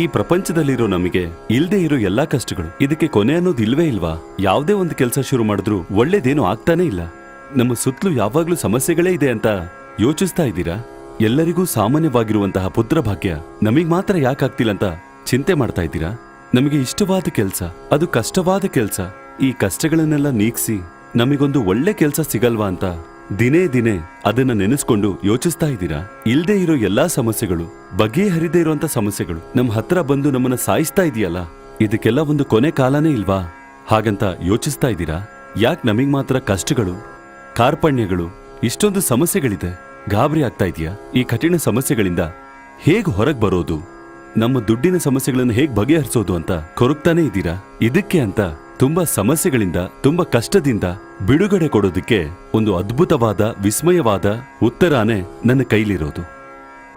ಈ ಪ್ರಪಂಚದಲ್ಲಿರೋ ನಮಗೆ ಇಲ್ದೇ ಇರೋ ಎಲ್ಲಾ ಕಷ್ಟಗಳು. ಇದಕ್ಕೆ ಕೊನೆ ಅನ್ನೋದು ಇಲ್ವೇ ಇಲ್ವಾ? ಯಾವುದೇ ಒಂದು ಕೆಲಸ ಶುರು ಮಾಡಿದ್ರು ಒಳ್ಳೇದೇನು ಆಗ್ತಾನೆ ಇಲ್ಲ. ನಮ್ಮ ಸುತ್ತಲೂ ಯಾವಾಗ್ಲೂ ಸಮಸ್ಯೆಗಳೇ ಇದೆ ಅಂತ ಯೋಚಿಸ್ತಾ ಇದ್ದೀರಾ? ಎಲ್ಲರಿಗೂ ಸಾಮಾನ್ಯವಾಗಿರುವಂತಹ ಪುತ್ರ ಭಾಗ್ಯ ನಮಗ್ ಮಾತ್ರ ಯಾಕಾಗ್ತಿಲ್ಲ ಅಂತ ಚಿಂತೆ ಮಾಡ್ತಾ ಇದ್ದೀರಾ? ನಮಗೆ ಇಷ್ಟವಾದ ಕೆಲಸ, ಅದು ಕಷ್ಟವಾದ ಕೆಲಸ. ಈ ಕಷ್ಟಗಳನ್ನೆಲ್ಲ ನೀಗ್ಸಿ ನಮಗೊಂದು ಒಳ್ಳೆ ಕೆಲಸ ಸಿಗಲ್ವಾ ಅಂತ ದಿನೇ ದಿನೇ ಅದನ್ನ ನೆನೆಸ್ಕೊಂಡು ಯೋಚಿಸ್ತಾ ಇದ್ದೀರಾ? ಇಲ್ದೇ ಇರೋ ಎಲ್ಲಾ ಸಮಸ್ಯೆಗಳು ಬಗೆಹರಿದೇ ಇರುವಂತ ಸಮಸ್ಯೆಗಳು ನಮ್ ಹತ್ರ ಬಂದು ನಮ್ಮನ್ನ ಸಾಯಿಸ್ತಾ ಇದೆಯಲ್ಲ? ಇದಕ್ಕೆಲ್ಲ ಒಂದು ಕೊನೆ ಕಾಲನೇ ಇಲ್ವಾ? ಹಾಗಂತ ಯೋಚಿಸ್ತಾ ಇದ್ದೀರಾ? ಯಾಕೆ ನಮಗ್ ಮಾತ್ರ ಕಷ್ಟಗಳು, ಕಾರ್ಪಣ್ಯಗಳು, ಇಷ್ಟೊಂದು ಸಮಸ್ಯೆಗಳಿದೆ? ಗಾಬರಿ ಆಗ್ತಾ ಇದೆಯಾ? ಈ ಕಠಿಣ ಸಮಸ್ಯೆಗಳಿಂದ ಹೇಗ್ ಹೊರಗ್ ಬರೋದು? ನಮ್ಮ ದುಡ್ಡಿನ ಸಮಸ್ಯೆಗಳನ್ನು ಹೇಗ್ ಬಗೆಹರಿಸೋದು ಅಂತ ಕೊರಗ್ತಾನೆ ಇದ್ದೀರಾ? ಇದಕ್ಕೆ ಅಂತ ತುಂಬಾ ಸಮಸ್ಯೆಗಳಿಂದ, ತುಂಬಾ ಕಷ್ಟದಿಂದ ಬಿಡುಗಡೆ ಕೊಡೋದಕ್ಕೆ ಒಂದು ಅದ್ಭುತವಾದ, ವಿಸ್ಮಯವಾದ ಉತ್ತರಾನೇ ನನ್ನ ಕೈಲಿರೋದು.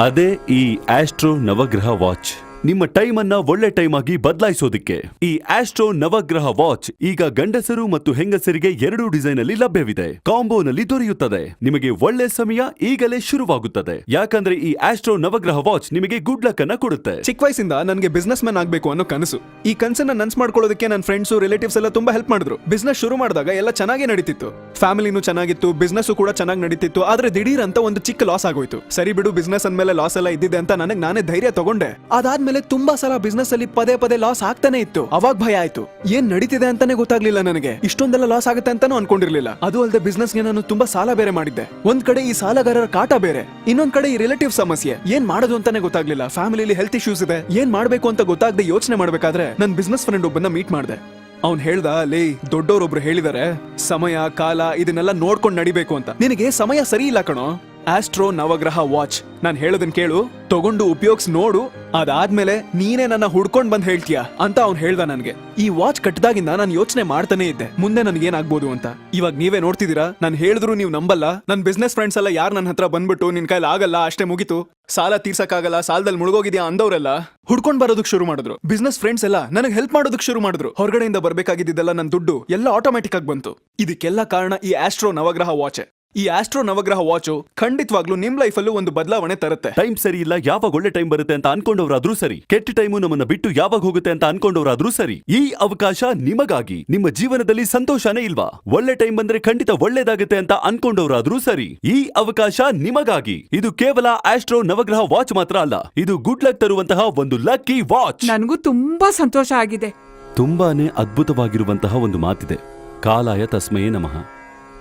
ಅದೇ ಈ ಆಸ್ಟ್ರೋ ನವಗ್ರಹ ವಾಚ್. ನಿಮ್ಮ ಟೈಮ್ ಅನ್ನ ಒಳ್ಳೆ ಟೈಮ್ ಆಗಿ ಬದಲಾಯಿಸೋದಿಕ್ಕೆ. ಈ ಆಸ್ಟ್ರೋ ನವಗ್ರಹ ವಾಚ್ ಈಗ ಗಂಡಸರು ಮತ್ತು ಹೆಂಗಸರಿಗೆ ಎರಡೂ ಡಿಸೈನ್ ಅಲ್ಲಿ ಲಭ್ಯವಿದೆ. ಕಾಂಬೋನಲ್ಲಿ ದೊರೆಯುತ್ತದೆ. ನಿಮಗೆ ಒಳ್ಳೆ ಸಮಯ ಈಗಲೇ ಶುರುವಾಗುತ್ತದೆ. ಯಾಕಂದ್ರೆ ಈ ಆಸ್ಟ್ರೋ ನವಗ್ರಹ ವಾಚ್ ನಿಮಗೆ ಗುಡ್ ಲಕ್ ಅನ್ನ ಕೊಡುತ್ತೆ. ಚಿಕ್ಕ ವಯಸ್ಸಿಂದ ನನಗೆ ಬಿಸ್ನೆಸ್ ಮ್ಯಾನ್ ಆಗಬೇಕು ಅನ್ನೋ ಕನಸು. ಈ ಕನಸನ್ನ ನನ್ಸ್ ಮಾಡ್ಕೊಳ್ಳೋದಕ್ಕೆ ನನ್ನ ಫ್ರೆಂಡ್ಸ್ ರಿಲೇಟಿವ್ಸ್ ಎಲ್ಲ ತುಂಬಾ ಹೆಲ್ಪ್ ಮಾಡಿದ್ರು. ಬಿಸ್ನೆಸ್ ಶುರು ಮಾಡಿದಾಗ ಎಲ್ಲ ಚೆನ್ನಾಗಿ ನಡೀತಿತ್ತು. ಫ್ಯಾಮಿಲಿನೂ ಚೆನ್ನಾಗಿತ್ತು ಬಿಸ್ನೆಸ್ ಕೂಡ ಚೆನ್ನಾಗಿ ನಡೀತಿತ್ತು. ಆದ್ರೆ ದಿಢೀರ್ ಅಂತ ಒಂದು ಚಿಕ್ಕ ಲಾಸ್ ಆಗೋಯ್ತು. ಸರಿ ಬಿಡು ಬಿಸ್ನೆಸ್ ಅಂದ್ಮೇಲೆ ಲಾಸ್ ಎಲ್ಲ ಇದ್ದಿದೆ ಅಂತ ನನಗೆ ನಾನೇ ಧೈರ್ಯ ತಗೊಂಡೆ. ಅದಾದ್ಮೇಲೆ ತುಂಬಾ ಸಲ ಬಿಸ್ನೆಸ್ ಅಲ್ಲಿ ಪದೇ ಪದೇ ಲಾಸ್ ಆಗ್ತಾನೆ ಇತ್ತು. ಅವಾಗ ಭಯ ಆಯ್ತು. ಏನ್ ನಡೀತಿದೆ ಅಂತಾನೆ ಗೊತ್ತಾಗ್ಲಿಲ್ಲ ನನಗೆ. ಇಷ್ಟೊಂದೆಲ್ಲ ಲಾಸ್ ಆಗುತ್ತೆ ಅಂತಾನು ಅನ್ಕೊಂಡಿರ್ಲಿಲ್ಲ. ಅದು ಅಲ್ಲದೆ ಬಿಸ್ನೆಸ್ಗೆ ನಾನು ತುಂಬಾ ಸಾಲ ಬೇರೆ ಮಾಡಿದ್ದೆ. ಒಂದ್ ಕಡೆ ಈ ಸಾಲಗಾರರ ಕಾಟ ಬೇರೆ. ಇನ್ನೊಂದ್ ಕಡೆ ಈ ರಿಲೇಟಿವ್ ಸಮಸ್ಯೆ. ಏನ್ ಮಾಡೋದು ಅಂತಾನೆ ಗೊತ್ತಾಗ್ಲಿಲ್ಲ. ಫ್ಯಾಮಿಲಿಲಿ ಹೆಲ್ತ್ ಇಶ್ಯೂಸ್ ಇದೆ. ಏನ್ ಮಾಡ್ಬೇಕು ಅಂತ ಗೊತ್ತಾಗದೆ ಯೋಚನೆ ಮಾಡ್ಬೇಕಾದ್ರೆ ನನ್ ಬಿಸ್ನೆಸ್ ಫ್ರೆಂಡ್ ಒಬ್ಬನ ಮೀಟ್ ಮಾಡ್ದೆ. ಅವ್ನ್ ಹೇಳ್ದ, ಲೇ, ದೊಡ್ಡವರೊಬ್ರು ಹೇಳಿದಾರೆ, ಸಮಯ, ಕಾಲ ಇದನ್ನೆಲ್ಲ ನೋಡ್ಕೊಂಡ್ ನಡಿಬೇಕು ಅಂತ. ನಿನಗೆ ಸಮಯ ಸರಿ ಇಲ್ಲ ಕಣೋ. ಆಸ್ಟ್ರೋ ನವಗ್ರಹ ವಾಚ್ ನಾನ್ ಹೇಳೋದನ್ ಕೇಳು, ತಗೊಂಡು ಉಪಯೋಗಿಸ್ ನೋಡು, ಅದಾದ್ಮೇಲೆ ನೀನೇ ನನ್ನ ಹುಡ್ಕೊಂಡ್ ಬಂದ್ ಹೇಳ್ತೀಯ ಅಂತ ಅವ್ನ್ ಹೇಳ್ದ ನನ್ಗೆ. ಈ ವಾಚ್ ಕಟ್ಟದಾಗಿಂದ ನಾನು ಯೋಚನೆ ಮಾಡ್ತಾನೆ ಇದ್ದೆ. ಮುಂದೆ ನನ್ಗೆ ಏನಾಗ್ಬೋದು ಅಂತ. ಇವಾಗ ನೀವೇ ನೋಡ್ತಿದ್ದೀರಾ? ನಾನು ಹೇಳಿದ್ರು ನೀವು ನಂಬಲ್ಲ. ನನ್ ಬಿಸ್ನೆಸ್ ಫ್ರೆಂಡ್ಸ್ ಎಲ್ಲ ಯಾರು ನನ್ನ ಹತ್ರ ಬಂದ್ಬಿಟ್ಟು ನಿನ್ ಕೈಲಿ ಆಗಲ್ಲ, ಅಷ್ಟೇ ಮುಗಿತು. ಸಾಲ ತೀರ್ಸಕ್ಕಾಗಲ್ಲ ಸಾಲದಲ್ಲಿ ಮುಳುಗೋಗಿದ್ಯಾ ಅಂದವ್ರೆಲ್ಲ ಹುಡ್ಕೊಂಡ್ ಬರೋದಕ್ ಶುರು ಮಾಡಿದ್ರು. ಬಿಸ್ನೆಸ್ ಫ್ರೆಂಡ್ಸ್ ಎಲ್ಲ ನನಗೆ ಹೆಲ್ಪ್ ಮಾಡೋದಕ್ ಶುರು ಮಾಡಿದ್ರು. ಹೊರಗಡೆಯಿಂದ ಬರ್ಬೇಕಾಗಿದ್ದೆಲ್ಲ ನನ್ನ ದುಡ್ಡು ಎಲ್ಲ ಆಟೋಮ್ಯಾಟಿಕ್ ಆಗಿ ಬಂತು. ಇದಕ್ಕೆಲ್ಲ ಕಾರಣ ಈ ಆಸ್ಟ್ರೋ ನವಗ್ರಹ ವಾಚ್ ಈ ಆಸ್ಟ್ರೋ ನವಗ್ರಹ ವಾಚು ಖಂಡಿತವಾಗ್ಲೂ ನಿಮ್ ಲೈಫಲ್ಲೂ ಒಂದು ಬದಲಾವಣೆ ತರುತ್ತೆ. ಟೈಮ್ ಸರಿ ಇಲ್ಲ ಯಾವಾಗ ಒಳ್ಳೆ ಟೈಮ್ ಬರುತ್ತೆ ಅಂತ ಅನ್ಕೊಂಡವ್ರಾದ್ರೂ ಸರಿ. ಕೆಟ್ಟ ಟೈಮು ನಮ್ಮನ್ನ ಬಿಟ್ಟು ಯಾವಾಗ ಹೋಗುತ್ತೆ ಅಂತ ಅನ್ಕೊಂಡವ್ರಾದ್ರೂ ಸರಿ. ಈ ಅವಕಾಶ ನಿಮಗಾಗಿ. ನಿಮ್ಮ ಜೀವನದಲ್ಲಿ ಸಂತೋಷನೇ ಇಲ್ವಾ? ಒಳ್ಳೆ ಟೈಮ್ ಬಂದ್ರೆ ಖಂಡಿತ ಒಳ್ಳೇದಾಗುತ್ತೆ ಅಂತ ಅನ್ಕೊಂಡವ್ರಾದ್ರೂ ಸರಿ. ಈ ಅವಕಾಶ ನಿಮಗಾಗಿ. ಇದು ಕೇವಲ ಆಸ್ಟ್ರೋ ನವಗ್ರಹ ವಾಚ್ ಮಾತ್ರ ಅಲ್ಲ ಇದು ಗುಡ್ ಲಕ್ ತರುವಂತಹ ಒಂದು ಲಕ್ಕಿ ವಾಚ್. ನನಗೂ ತುಂಬಾ ಸಂತೋಷ ಆಗಿದೆ. ತುಂಬಾನೇ ಅದ್ಭುತವಾಗಿರುವಂತಹ ಒಂದು ಮಾತಿದೆ. ಕಾಲಾಯ ತಸ್ಮಯೇ ನಮಃ.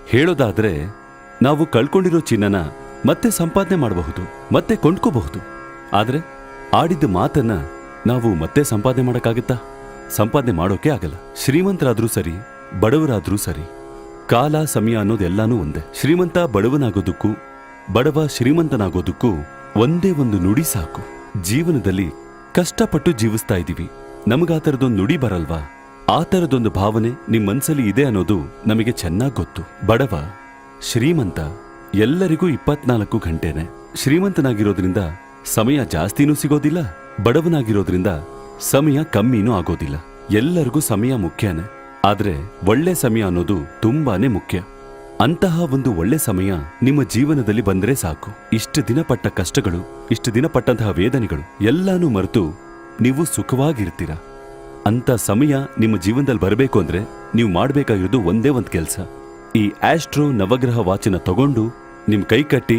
ಹೇಳೋದಾದ್ರೆ ನಾವು ಕಳ್ಕೊಂಡಿರೋ ಚಿನ್ನನ ಮತ್ತೆ ಸಂಪಾದನೆ ಮಾಡಬಹುದು, ಮತ್ತೆ ಕೊಂಡ್ಕೋಬಹುದು. ಆದರೆ ಆಡಿದ್ದ ಮಾತನ್ನ ನಾವು ಮತ್ತೆ ಸಂಪಾದನೆ ಮಾಡಕ್ಕಾಗತ್ತಾ? ಸಂಪಾದನೆ ಮಾಡೋಕೆ ಆಗಲ್ಲ. ಶ್ರೀಮಂತರಾದ್ರೂ ಸರಿ, ಬಡವರಾದ್ರೂ ಸರಿ, ಕಾಲ, ಸಮಯ ಅನ್ನೋದೆಲ್ಲಾನು ಒಂದೇ. ಶ್ರೀಮಂತ ಬಡವನಾಗೋದಕ್ಕೂ, ಬಡವ ಶ್ರೀಮಂತನಾಗೋದಕ್ಕೂ ಒಂದೇ ಒಂದು ನುಡಿ ಸಾಕು. ಜೀವನದಲ್ಲಿ ಕಷ್ಟಪಟ್ಟು ಜೀವಿಸ್ತಾ ಇದೀವಿ ನಮಗ ಥರದೊಂದು ನುಡಿ ಬರಲ್ವಾ? ಆ ಥರದೊಂದು ಭಾವನೆ ನಿಮ್ಮ ಮನಸ್ಸಲ್ಲಿ ಇದೆ ಅನ್ನೋದು ನಮಗೆ ಚೆನ್ನಾಗಿ ಗೊತ್ತು. ಬಡವ ಶ್ರೀಮಂತ, ಎಲ್ಲರಿಗೂ ಇಪ್ಪತ್ನಾಲ್ಕು ಗಂಟೆನೆ ಶ್ರೀಮಂತನಾಗಿರೋದ್ರಿಂದ ಸಮಯ ಜಾಸ್ತಿನೂ ಸಿಗೋದಿಲ್ಲ, ಬಡವನಾಗಿರೋದ್ರಿಂದ ಸಮಯ ಕಮ್ಮಿನೂ ಆಗೋದಿಲ್ಲ. ಎಲ್ಲರಿಗೂ ಸಮಯ ಮುಖ್ಯನೇ. ಆದ್ರೆ ಒಳ್ಳೆ ಸಮಯ ಅನ್ನೋದು ತುಂಬಾನೇ ಮುಖ್ಯ. ಅಂತಹ ಒಂದು ಒಳ್ಳೆ ಸಮಯ ನಿಮ್ಮ ಜೀವನದಲ್ಲಿ ಬಂದ್ರೆ ಸಾಕು. ಇಷ್ಟು ದಿನ ಪಟ್ಟ ಕಷ್ಟಗಳು, ಇಷ್ಟು ದಿನ ಪಟ್ಟಂತಹ ವೇದನೆಗಳು, ಎಲ್ಲಾನು ಮರೆತು ನೀವು ಸುಖವಾಗಿರ್ತೀರ? ಅಂತ ಸಮಯ ನಿಮ್ಮ ಜೀವನದಲ್ಲಿ ಬರಬೇಕು ಅಂದ್ರೆ ನೀವು ಮಾಡಬೇಕಾಗಿರೋದು ಒಂದೇ ಒಂದು ಕೆಲಸ. ಈ ಆಸ್ಟ್ರೋ ನವಗ್ರಹ ವಾಚನ ತಗೊಂಡು ನಿಮ್ಮ ಕೈ ಕಟ್ಟಿ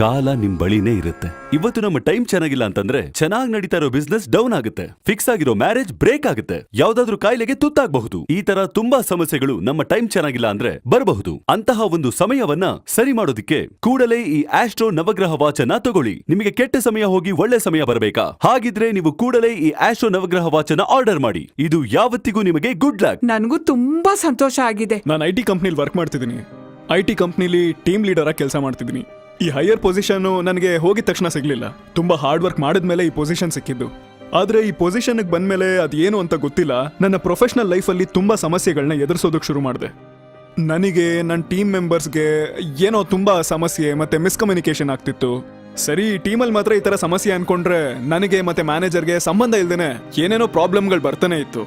ಕಾಲ ನಿಮ್ ಬಳಿನೇ ಇರುತ್ತೆ. ಇವತ್ತು ನಮ್ಮ ಟೈಮ್ ಚೆನ್ನಾಗಿಲ್ಲ ಅಂತಂದ್ರೆ ಚೆನ್ನಾಗಿ ನಡೀತಾ ಇರೋ ಬಿಸ್ನೆಸ್ ಡೌನ್ ಆಗುತ್ತೆ. ಫಿಕ್ಸ್ ಆಗಿರೋ ಮ್ಯಾರೇಜ್ ಬ್ರೇಕ್ ಆಗುತ್ತೆ. ಯಾವ್ದಾದ್ರೂ ಕಾಯಿಲೆಗೆ ತುತ್ತಾಗಬಹುದು. ಈ ತರ ತುಂಬಾ ಸಮಸ್ಯೆಗಳು ನಮ್ಮ ಟೈಮ್ ಚೆನ್ನಾಗಿಲ್ಲ ಅಂದ್ರೆ ಬರಬಹುದು. ಅಂತಹ ಒಂದು ಸಮಯವನ್ನ ಸರಿ ಮಾಡೋದಿಕ್ಕೆ ಕೂಡಲೇ ಈ ಆಸ್ಟ್ರೋ ನವಗ್ರಹ ವಾಚನ ತಗೊಳ್ಳಿ. ನಿಮಗೆ ಕೆಟ್ಟ ಸಮಯ ಹೋಗಿ ಒಳ್ಳೆ ಸಮಯ ಬರಬೇಕಾ? ಹಾಗಿದ್ರೆ ನೀವು ಕೂಡಲೇ ಈ ಆಸ್ಟ್ರೋ ನವಗ್ರಹ ವಾಚನ ಆರ್ಡರ್ ಮಾಡಿ. ಇದು ಯಾವತ್ತಿಗೂ ನಿಮಗೆ ಗುಡ್ ಲಕ್ ನನಗೂ ತುಂಬಾ ಸಂತೋಷ ಆಗಿದೆ. ನಾನು ಐ ಟಿ ಕಂಪ್ನಿಲಿ ವರ್ಕ್ ಮಾಡ್ತಿದ್ದೀನಿ. ಐ ಟಿ ಕಂಪ್ನಿಲಿ ಟೀಮ್ ಲೀಡರ್ ಆಗಿ ಕೆಲಸ ಮಾಡ್ತಿದ್ದೀನಿ. ಈ ಹೈಯರ್ ಪೊಸಿಷನ್ ನನಗೆ ಹೋಗಿದ ತಕ್ಷಣ ಸಿಗ್ಲಿಲ್ಲ. ತುಂಬಾ ಹಾರ್ಡ್ ವರ್ಕ್ ಮಾಡಿದ್ಮೇಲೆ ಈ ಪೊಸಿಷನ್ ಸಿಕ್ಕಿದ್ದು. ಆದ್ರೆ ಈ ಪೊಸಿಷನ್ಗೆ ಬಂದ್ಮೇಲೆ ಅದೇನು ಅಂತ ಗೊತ್ತಿಲ್ಲ. ನನ್ನ ಪ್ರೊಫೆಷನಲ್ ಲೈಫಲ್ಲಿ ತುಂಬಾ ಸಮಸ್ಯೆಗಳನ್ನ ಎದುರಿಸೋದಕ್ಕೆ ಶುರು ಮಾಡಿದೆ. ನನಗೆ ನನ್ನ ಟೀಮ್ ಮೆಂಬರ್ಸ್ಗೆ ಏನೋ ತುಂಬಾ ಸಮಸ್ಯೆ ಮತ್ತೆ ಮಿಸ್ಕಮ್ಯುನಿಕೇಶನ್ ಆಗ್ತಿತ್ತು. ಸರಿ ಟೀಮಲ್ಲಿ ಮಾತ್ರ ಈ ತರ ಸಮಸ್ಯೆ ಅನ್ಕೊಂಡ್ರೆ ನನಗೆ ಮತ್ತೆ ಮ್ಯಾನೇಜರ್ಗೆ ಸಂಬಂಧ ಇಲ್ದೇನೆ ಏನೇನೋ ಪ್ರಾಬ್ಲಮ್ಗಳು ಬರ್ತಾನೆ ಇತ್ತು.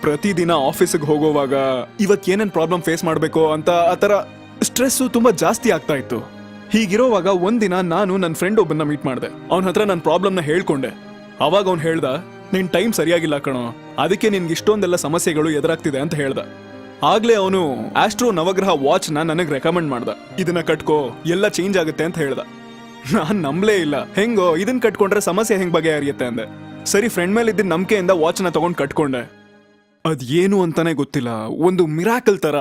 ಪ್ರತಿದಿನ ಆಫೀಸಿಗೆ ಹೋಗೋವಾಗ ಇವತ್ತು ಏನೇನು ಪ್ರಾಬ್ಲಮ್ ಫೇಸ್ ಮಾಡಬೇಕು ಅಂತ ಆ ಥರ ಸ್ಟ್ರೆಸ್ಸು ತುಂಬ ಜಾಸ್ತಿ ಆಗ್ತಾ ಇತ್ತು. ಹೀಗಿರೋವಾಗ ಒಂದಿನ ನಾನು ನನ್ನ ಫ್ರೆಂಡ್ ಒಬ್ಬನ ಮೀಟ್ ಮಾಡಿದೆ. ಅವನ ಹತ್ರ ನನ್ನ ಪ್ರಾಬ್ಲಮ್ನ ಹೇಳ್ಕೊಂಡೆ. ಅವಾಗ ಅವ್ನು ಹೇಳ್ದ, ನಿನ್ ಟೈಮ್ ಸರಿಯಾಗಿಲ್ಲ ಕಣೋ. ಅದಕ್ಕೆ ನಿನ್ಗೆ ಇಷ್ಟೊಂದೆಲ್ಲ ಸಮಸ್ಯೆಗಳು ಎದುರಾಗ್ತಿದೆ ಅಂತ ಹೇಳ್ದ. ಆಗ್ಲೇ ಅವನು ಆಸ್ಟ್ರೋ ನವಗ್ರಹ ವಾಚ್ನ ನನಗೆ ರೆಕಮೆಂಡ್ ಮಾಡ್ದ. ಇದನ್ನ ಕಟ್ಕೋ, ಎಲ್ಲ ಚೇಂಜ್ ಆಗುತ್ತೆ ಅಂತ ಹೇಳ್ದ. ನಾನ್ ನಂಬ್ಲೇ ಇಲ್ಲ. ಹೆಂಗೋ, ಇದನ್ ಕಟ್ಕೊಂಡ್ರೆ ಸಮಸ್ಯೆ ಹೆಂಗ್ ಬಗೆಹರಿಯುತ್ತೆ ಅಂದೆ. ಸರಿ ಫ್ರೆಂಡ್ ಮೇಲೆ ಇದ್ದ ನಂಬಿಕೆಯಿಂದ ವಾಚ್ನ ತಗೊಂಡ್ ಕಟ್ಕೊಂಡೆ. ಅದ್ ಏನು ಅಂತಾನೆ ಗೊತ್ತಿಲ್ಲ. ಒಂದು ಮಿರಾಕಲ್ ತರ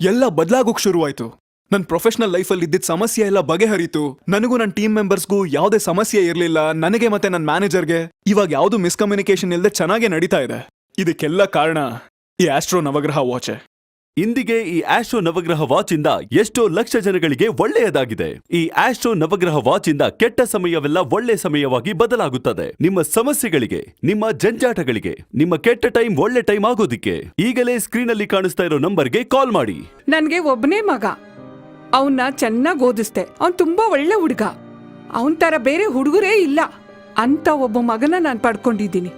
ಎಲ್ಲ ಬದ್ಲಾಗೋಕ್ ಶುರುವಾಯ್ತು. ನನ್ನ ಪ್ರೊಫೆಷನಲ್ ಲೈಫಲ್ಲಿ ಇದ್ದಿದ್ದ ಸಮಸ್ಯೆ ಎಲ್ಲ ಬಗೆಹರಿತು. ನನಗೂ ನನ್ನ ಟೀಮ್ ಮೆಂಬರ್ಸ್ಗೂ ಯಾವುದೇ ಸಮಸ್ಯೆ ಇರಲಿಲ್ಲ. ನನಗೆ ಮತ್ತೆ ನನ್ನ ಮ್ಯಾನೇಜರ್ಗೆ ಇವಾಗ ಯಾವುದು ಮಿಸ್ಕಮ್ಯುನಿಕೇಶನ್ ಇಲ್ಲದೆ ಚೆನ್ನಾಗೇ ನಡೀತಾ ಇದೆ. ಇದಕ್ಕೆಲ್ಲ ಕಾರಣ ಈ ಆಸ್ಟ್ರೋ ನವಗ್ರಹ ವಾಚೆ ಇಂದಿಗೆ ಈ ಆಸ್ಟ್ರೋ ನವಗ್ರಹ ವಾಚ್ ಇಂದ ಎಷ್ಟೋ ಲಕ್ಷ ಜನಗಳಿಗೆ ಒಳ್ಳೆಯದಾಗಿದೆ. ಈ ಆಸ್ಟ್ರೋ ನವಗ್ರಹ ವಾಚ್ ಇಂದ ಕೆಟ್ಟ ಸಮಯವೆಲ್ಲ ಒಳ್ಳೆ ಸಮಯವಾಗಿ ಬದಲಾಗುತ್ತದೆ. ನಿಮ್ಮ ಸಮಸ್ಯೆಗಳಿಗೆ ನಿಮ್ಮ ಜಂಜಾಟಗಳಿಗೆ ನಿಮ್ಮ ಕೆಟ್ಟ ಟೈಮ್ ಒಳ್ಳೆ ಟೈಮ್ ಆಗೋದಿಕ್ಕೆ ಈಗಲೇ ಸ್ಕ್ರೀನ್ ಅಲ್ಲಿ ಕಾಣಿಸ್ತಾ ಇರೋ ನಂಬರ್ಗೆ ಕಾಲ್ ಮಾಡಿ. ನನ್ಗೆ ಒಬ್ಬನೇ ಮಗ. ಅವನ್ನ ಚೆನ್ನಾಗಿ ಓದಿಸ್ದೆ. ಅವ್ನು ತುಂಬಾ ಒಳ್ಳೆ ಹುಡುಗ. ಅವನ್ ತರ ಬೇರೆ ಹುಡುಗರೇ ಇಲ್ಲ. ಅಂತ ಒಬ್ಬ ಮಗನ ನಾನು ಪಡ್ಕೊಂಡಿದ್ದೀನಿ.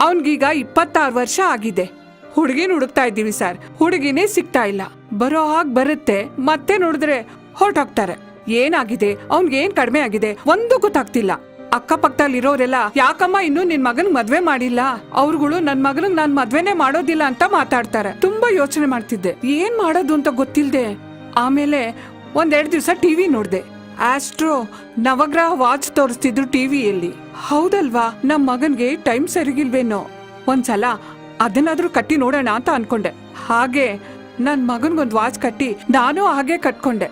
ಅವನ್ಗೀಗ ಇಪ್ಪತ್ತಾರು ವರ್ಷ ಆಗಿದೆ. ಹುಡುಗಿನ ಹುಡುಕ್ತಾ ಇದ್ದೀವಿ ಸರ್. ಹುಡುಗಿನೇ ಸಿಗ್ತಾ ಇಲ್ಲ. ಬರೋ ಹಾಗೆ ಬರುತ್ತೆ. ಮತ್ತೆ ನೋಡಿದ್ರೆ ಹೊರಟೋಗ್ತಾರೆ. ಏನಾಗಿದೆ? ಅವನ್ಗೆ ಏನ್ ಕಡಿಮೆ ಆಗಿದೆ? ಒಂದು ಗೊತ್ತಾಗ್ತಿಲ್ಲ. ಅಕ್ಕಪಕ್ಕದಲ್ಲಿರೋರೆಲ್ಲ, ಯಾಕಮ್ಮ ಇನ್ನು ನಿನ್ ಮಗನ್ ಮದ್ವೆ ಮಾಡಿಲ್ಲ? ಅವ್ರುಗಳು ನನ್ ಮಗನ್ ನಾನ್ ಮದ್ವೆನೆ ಮಾಡೋದಿಲ್ಲ ಅಂತ ಮಾತಾಡ್ತಾರೆ. ತುಂಬಾ ಯೋಚನೆ ಮಾಡ್ತಿದ್ದೆ. ಏನ್ ಮಾಡೋದು ಅಂತ ಗೊತ್ತಿಲ್ದೆ? ಆಮೇಲೆ ಒಂದೆರಡು ದಿವಸ ಟಿವಿ ನೋಡಿದೆ. ಆಸ್ಟ್ರೋ ನವಗ್ರಹ ವಾಚ್ ತೋರಿಸ್ತಿದ್ರು ಟಿವಿಯಲ್ಲಿ. ಹೌದಲ್ವಾ? ನಮ್ಮ ಮಗನ್ಗೆ ಟೈಮ್ ಸರಿಗಿಲ್ವೇನೋ? ಒಂದ್ಸಲ ಅದನ್ನಾದ್ರೂ ಕಟ್ಟಿ ನೋಡೋಣ ಅಂತ ಅನ್ಕೊಂಡೆ. ಹಾಗೆ ನನ್ನ ಮಗನ್ಗೊಂದ್ ವಾಚ್ ಕಟ್ಟಿ ನಾನು ಹಾಗೆ ಕಟ್ಕೊಂಡೆ.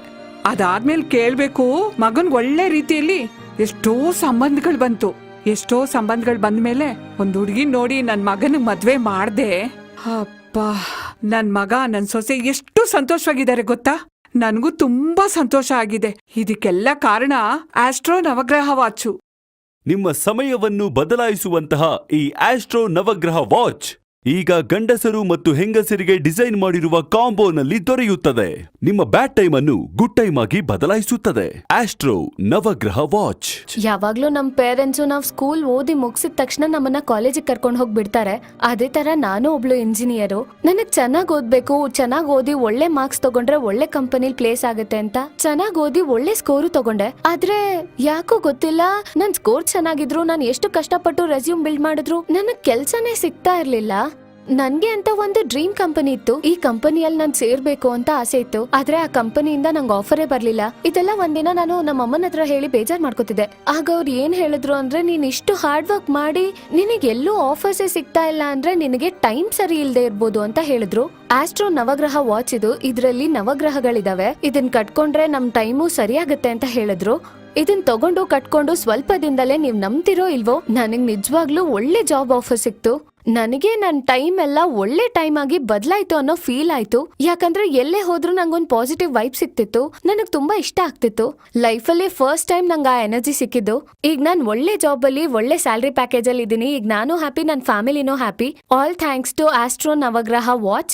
ಅದಾದ್ಮೇಲೆ ಕೇಳಬೇಕು, ಮಗನ್ಗೆ ಒಳ್ಳೆ ರೀತಿಯಲ್ಲಿ ಎಷ್ಟೋ ಸಂಬಂಧಗಳು ಬಂತು. ಎಷ್ಟೋ ಸಂಬಂಧಗಳು ಬಂದ್ಮೇಲೆ ಒಂದು ಹುಡುಗಿ ನೋಡಿ ನನ್ನ ಮಗನಿಗೆ ಮದ್ವೆ ಮಾಡ್ದೆ. ಅಪ್ಪ ನನ್ನ ಮಗ ನನ್ನ ಸೊಸೆ ಎಷ್ಟು ಸಂತೋಷವಾಗಿದ್ದಾರೆ ಗೊತ್ತಾ? ನನ್ಗೂ ತುಂಬಾ ಸಂತೋಷ ಆಗಿದೆ. ಇದಕ್ಕೆಲ್ಲ ಕಾರಣ ಆಸ್ಟ್ರೋ ನವಗ್ರಹ ವಾಚು ನಿಮ್ಮ ಸಮಯವನ್ನು ಬದಲಾಯಿಸುವಂತಹ ಈ ಆಸ್ಟ್ರೋ ನವಗ್ರಹ ವಾಚ್. ಈಗ ಗಂಡಸರು ಮತ್ತು ಹೆಂಗಸರಿಗೆ ಡಿಸೈನ್ ಮಾಡಿರುವ ಕಾಂಬೋನಲ್ಲಿ ದೊರೆಯುತ್ತದೆ. ನಿಮ್ಮ ಬ್ಯಾಡ್ ಟೈಮ್ ಅನ್ನು ಗುಡ್ ಟೈಮ್ ಆಗಿ ಬದಲಾಯಿಸುತ್ತದೆ. Astro Navagraha watch. ಯಾವಾಗ್ಲೂ ನಮ್ ಪೇರೆಂಟ್ಸ್ ನಾವ್ ಸ್ಕೂಲ್ ಓದಿ ಮುಗಿಸಿದ ತಕ್ಷಣ ನಮ್ಮನ್ನ ಕಾಲೇಜಿಗೆ ಕರ್ಕೊಂಡು ಹೋಗ್ಬಿಡ್ತಾರೆ. ಅದೇ ತರ ನಾನು ಒಬ್ಳು ಇಂಜಿನಿಯರು. ನನಗ್ ಚೆನ್ನಾಗ್ ಓದ್ಬೇಕು, ಚೆನ್ನಾಗ್ ಓದಿ ಒಳ್ಳೆ ಮಾರ್ಕ್ಸ್ ತಗೊಂಡ್ರೆ ಒಳ್ಳೆ ಕಂಪನಿಲ್ ಪ್ಲೇಸ್ ಆಗುತ್ತೆ ಅಂತ ಚೆನ್ನಾಗ್ ಓದಿ ಒಳ್ಳೆ ಸ್ಕೋರು ತಗೊಂಡೆ. ಆದ್ರೆ ಯಾಕೋ ಗೊತ್ತಿಲ್ಲ, ನನ್ ಸ್ಕೋರ್ ಚೆನ್ನಾಗಿದ್ರು, ನಾನು ಎಷ್ಟು ಕಷ್ಟಪಟ್ಟು ರೆಸ್ಯೂಮ್ ಬಿಲ್ಡ್ ಮಾಡಿದ್ರು, ನನಗ್ ಕೆಲ್ಸನೇ ಸಿಗ್ತಾ ಇರ್ಲಿಲ್ಲ. ನನ್ಗೆ ಅಂತ ಒಂದು ಡ್ರೀಮ್ ಕಂಪನಿ ಇತ್ತು. ಈ ಕಂಪನಿಯಲ್ಲಿ ನಾನು ಸೇರ್ಬೇಕು ಅಂತ ಆಸೆ ಇತ್ತು. ಆದ್ರೆ ಆ ಕಂಪನಿಯಿಂದ ನಂಗೆ ಆಫರೇ ಬರ್ಲಿಲ್ಲ. ಇದೆಲ್ಲ ಒಂದಿನ ನಾನು ನಮ್ಮ ಅಮ್ಮನ ಹತ್ರ ಹೇಳಿ ಬೇಜಾರ್ ಮಾಡ್ಕೋತಿದ್ದೆ. ಆಗ ಅವ್ರು ಏನ್ ಹೇಳಿದ್ರು ಅಂದ್ರೆ, ನೀನ್ ಇಷ್ಟು ಹಾರ್ಡ್ ವರ್ಕ್ ಮಾಡಿ ನಿನಗೆ ಎಲ್ಲೂ ಆಫರ್ಸೇ ಸಿಗ್ತಾ ಇಲ್ಲ ಅಂದ್ರೆ ನಿನಗೆ ಟೈಮ್ ಸರಿ ಇಲ್ಲದೆ ಇರ್ಬೋದು ಅಂತ ಹೇಳಿದ್ರು. ಆಸ್ಟ್ರೋ ನವಗ್ರಹ ವಾಚ್ ಇದು. ಇದರಲ್ಲಿ ನವಗ್ರಹಗಳಿದಾವೆ. ಇದನ್ ಕಟ್ಕೊಂಡ್ರೆ ನಮ್ ಟೈಮು ಸರಿಯಾಗತ್ತೆ ಅಂತ ಹೇಳಿದ್ರು. ಇದನ್ ತಗೊಂಡು ಕಟ್ಕೊಂಡು ಸ್ವಲ್ಪ ದಿನದಲ್ಲೇ ನೀವ್ ನಂಬ್ತಿರೋ ಇಲ್ವೋ, ನನಗ್ ನಿಜವಾಗ್ಲೂ ಒಳ್ಳೆ ಜಾಬ್ ಆಫರ್ ಸಿಕ್ತು. ನನಗೆ ನನ್ನ ಟೈಮ್ ಎಲ್ಲ ಒಳ್ಳೆ ಟೈಮ್ ಆಗಿ ಬದಲಾಯ್ತು ಅನ್ನೋ ಫೀಲ್ ಆಯ್ತು. ಯಾಕಂದ್ರೆ ಎಲ್ಲೇ ಹೋದ್ರೂ ನಂಗೊಂದ್ ಪಾಸಿಟಿವ್ ವೈಬ್ ಸಿಕ್ತಿತ್ತು. ನನಗ್ ತುಂಬಾ ಇಷ್ಟ ಆಗ್ತಿತ್ತು. ಲೈಫಲ್ಲಿ ಫಸ್ಟ್ ಟೈಮ್ ನಂಗೆ ಆ ಎನರ್ಜಿ ಸಿಕ್ಕಿದ್ದು. ಈಗ ನಾನ್ ಒಳ್ಳೆ ಜಾಬ್ ಅಲ್ಲಿ, ಒಳ್ಳೆ ಸ್ಯಾಲ್ರಿ ಪ್ಯಾಕೇಜ್ ಅಲ್ಲಿ ಇದೀನಿ ಈಗ ನಾನು ಹ್ಯಾಪಿ ನನ್ನ ಫ್ಯಾಮಿಲಿನೂ happy all thanks to Astro Navagraha watch